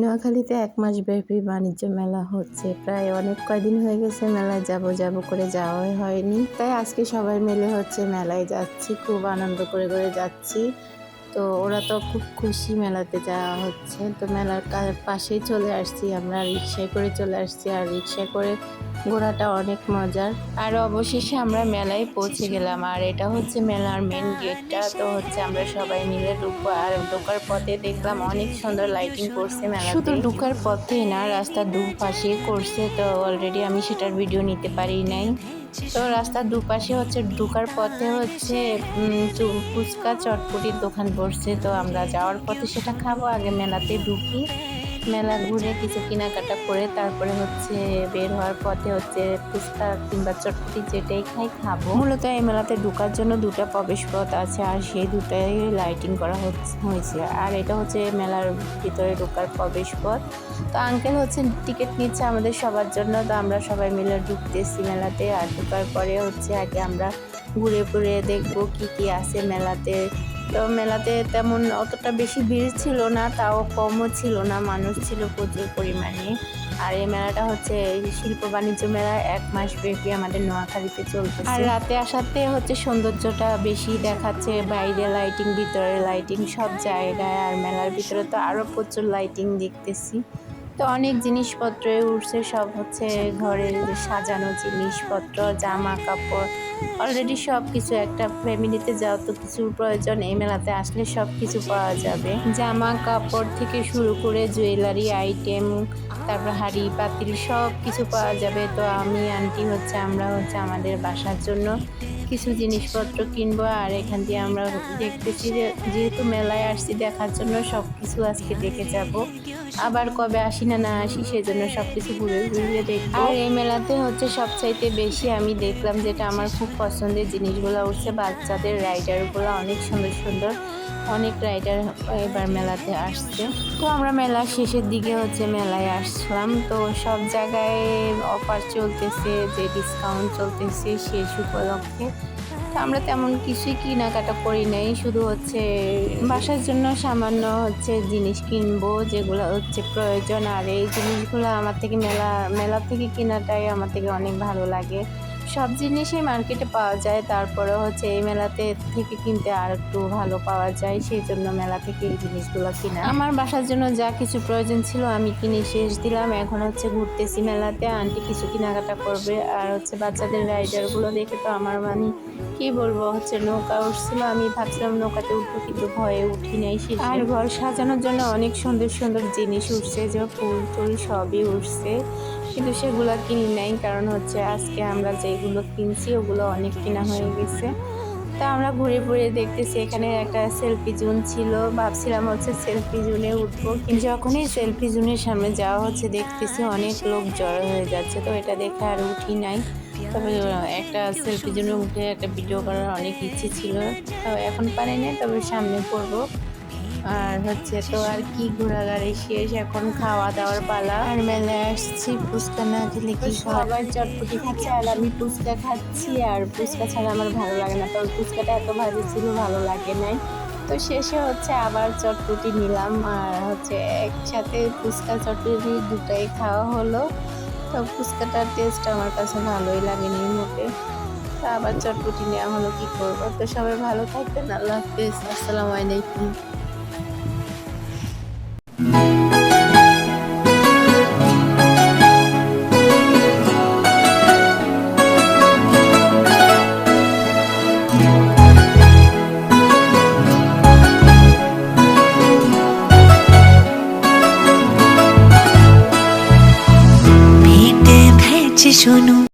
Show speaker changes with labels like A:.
A: নোয়াখালীতে এক মাস ব্যাপী বাণিজ্য মেলা হচ্ছে। প্রায় অনেক কয়দিন হয়ে গেছে মেলায় যাব যাব করে যাওয়াই হয়নি। তাই আজকে সবাই মিলে হচ্ছে মেলায় যাচ্ছি, খুব আনন্দ করে করে যাচ্ছি। তো ওরা তো খুব খুশি মেলাতে যাওয়া হচ্ছে। তো মেলার পাশেই চলে আসছি আমরা রিক্সায় করে চলে আসছি। আর রিক্সায় করে ঘোরাটা অনেক মজার। আর অবশেষে আমরা মেলায় পৌঁছে গেলাম। আর এটা হচ্ছে মেলার মেন গেটটা তো হচ্ছে আমরা সবাই মিলে ঢুকবো। আর ঢোকার পথে দেখলাম অনেক সুন্দর লাইটিং করছে মেলা শুধু ঢোকার পথে না, রাস্তার দুপাশে করছে। তো অলরেডি আমি সেটার ভিডিও নিতে পারি নাই। তো রাস্তার দুপাশে হচ্ছে ঢুকার পথে হচ্ছে ফুচকা চটপটির দোকান বসছে। তো আমরা যাওয়ার পথে সেটা খাব, আগে মেলাতে ঢুকি। মেলা ঘুরে কিছু কেনাকাটা করে তারপরে হচ্ছে বের হওয়ার পথে হচ্ছে ফুচকা কিংবা চটপটি যেটাই খাই খাব। মূলত এই মেলাতে ঢোকার জন্য দুটা প্রবেশ পথ আছে আর সেই দুটাই লাইটিং করা হয়েছে। আর এটা হচ্ছে মেলার ভিতরে ঢোকার প্রবেশ পথ তো আঙ্কেল হচ্ছে টিকিট নিচ্ছে আমাদের সবার জন্য। তো আমরা সবাই মিলে ঢুকতেছি মেলাতে। আর ঢুকার পরে হচ্ছে আগে আমরা ঘুরে ঘুরে দেখব কি কি আছে মেলাতে। তো মেলাতে তেমন অতটা বেশি ভিড় ছিল না, তাও কমও ছিল না, মানুষ ছিল প্রচুর পরিমাণে। আর এই মেলাটা হচ্ছে শিল্প বাণিজ্য মেলা, এক মাস ব্যাপী আমাদের নোয়াখালীতে চলতেছে। আর রাতে আসাতে হচ্ছে সৌন্দর্যটা বেশি দেখাচ্ছে, বাইরে লাইটিং ভিতরে লাইটিং সব জায়গায় আর মেলার ভিতরে তো আরও প্রচুর লাইটিং দেখতেছি। তো অনেক জিনিসপত্র উঠছে, সব হচ্ছে ঘরের সাজানো জিনিসপত্র, জামা কাপড় অলরেডি সব কিছু একটা ফ্যামিলিতে যাও তো কিছুর প্রয়োজন, এই মেলাতে আসলে সব কিছু পাওয়া যাবে। জামা কাপড় থেকে শুরু করে জুয়েলারি আইটেম তারপর হাড়ি, পাতিল সব কিছু পাওয়া যাবে। তো আমি আন্টি হচ্ছে, আমরা হচ্ছে আমাদের বাসার জন্য কিছু জিনিসপত্র কিনবো আর এখান দিয়ে আমরা দেখতেছি যে যেহেতু মেলায় আসছি, দেখার জন্য সব কিছু আজকে দেখে যাব। আবার কবে আসি না না আসি সেজন্য সব কিছু ঘুরে ঘুরে দেখব। আর এই মেলাতে হচ্ছে সবচাইতে বেশি আমি দেখলাম যেটা আমার খুব পছন্দের জিনিসগুলো উঠছে বাচ্চাদের রাইডারগুলো, অনেক সুন্দর সুন্দর, অনেক রাইডার এবার মেলাতে আসছে। তো আমরা মেলার শেষের দিকে হচ্ছে মেলায় আসলাম। তো সব জায়গায় অফার চলতেছে, যে ডিসকাউন্ট চলতেছে শেষ উপলক্ষে। তো আমরা তেমন কিছুই কেনাকাটা করি নাই, শুধু হচ্ছে বাসার জন্য সামান্য হচ্ছে জিনিস কিনবো, যেগুলো হচ্ছে প্রয়োজন। আর এই জিনিসগুলো আমার থেকে মেলা মেলা থেকে কেনাটাই আমার থেকে অনেক ভালো লাগে। সব জিনিসই মার্কেটে পাওয়া যায়। তারপরে হচ্ছে এই মেলাতে থেকে কিনতে আর একটু ভালো পাওয়া যায়, সেই জন্য মেলা থেকে এই জিনিসগুলো কিনা। আমার বাসার জন্য যা কিছু প্রয়োজন ছিল আমি কিনে শেষ দিলাম। এখন হচ্ছে ঘুরতেছি মেলাতে, আন্টি কিছু কেনাকাটা করবে। আর হচ্ছে বাচ্চাদের রাইডারগুলো দেখে তো আমার মানে কি বলব, হচ্ছে নৌকা উঠছিল। আমি ভাবছিলাম নৌকাতে উঠবো, কিন্তু ভয়ে উঠি নাই। আর ঘর সাজানোর জন্য অনেক সুন্দর সুন্দর জিনিস উঠছে, যে ফুল টুল সবই উঠছে। কিন্তু সেগুলো কিনি নাই, কারণ হচ্ছে আজকে আমরা যেগুলো কিনছি, ওগুলো অনেক কেনা হয়ে গেছে। তা আমরা ঘুরে ঘুরে দেখতেছি, এখানে একটা সেলফি জোন ছিল, ভাবছিলাম হচ্ছে সেলফি জোনে উঠবো, কিন্তু যখনই সেলফি জোনের সামনে যাওয়া হচ্ছে, দেখতেছি অনেক লোক জড়ো হয়ে যাচ্ছে, তো এটা দেখে আর উঠি নাই। তবে একটা সেলফি জোনে উঠে একটা ভিডিও করার অনেক ইচ্ছে ছিল। তো এখন পারি না তবে সামনে করব আর হচ্ছে তো আর কি ঘোরাঘুরি শেষ এখন খাওয়া দাওয়ার পালা। আর মেলায় আসছি ফুচকা না খেলে কি সবাই চটপটি খাচ্ছে আর আমি ফুচকা খাচ্ছি আর ফুচকা ছাড়া আমার ভালো লাগে না তবে ফুচকাটা এত ভালো ছিল ভালো লাগে নাই। তো শেষে হচ্ছে আবার চটপটি নিলাম আর হচ্ছে একসাথে ফুচকা চটপটি দুটাই খাওয়া হলো। তো ফুচকাটার টেস্ট আমার কাছে ভালোই লাগেনি মোটে তো আবার চটপটি নেওয়া হলো কি করব? তো সবাই ভালো থাকবেন আল্লাহ হাফিজ আসসালামু আলাইকুম।
B: শোনো